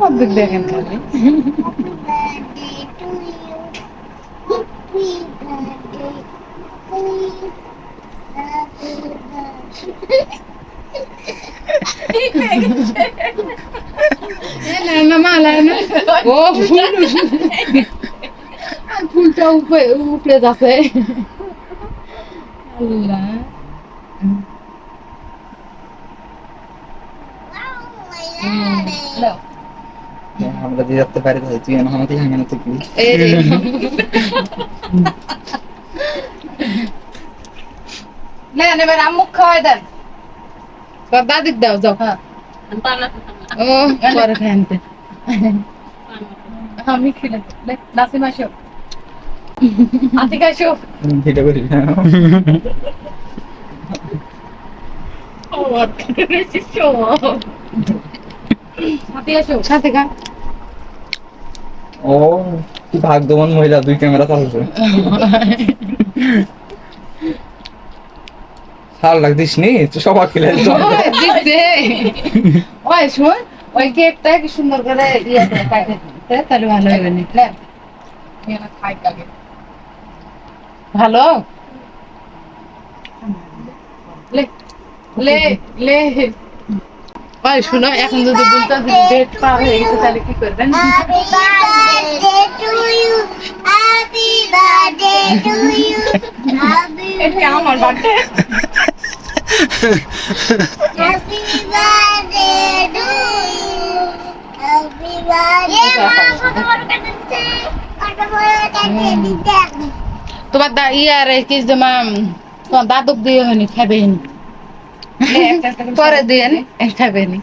অর্ধেক দেখেন খালি ও ফুল ফুলটা উপরে যাচ্ছে আল্লাহ আমরা দিয়ে যাতে পারি তাই তুই আমাদের হাঙ্গানো থেকে এই। রে নেন এবার আম্মুক খাওয়াই দেন। তোর দাদিক দাও যাও। ও পরে খাইতে আমি খেলে। নাসিম আসো। আতিক আসো। এটা করি না আতি আসো। সাথে খা ও কি ভাগ্যবান মহিলা দুই ক্যামেরা চালছে সাল লাগ দিস নি তুই সবাই খেলে ওই শোন ওই কেকটা কি সুন্দর করে ইয়ে তাহলে ভালো হবে নি? ভালো? লে। লে লে ওই শুনো এখন যদি বলতে ডেট পার হয়ে গেছে তাহলে কি করবেন এটা আমার birthday Happy birthday to you. Happy birthday. তোমার দা ইয়ার কি তোমার দাদুক দিয়ে হয়নি খাবে É, Fora dele, ele tá vendo.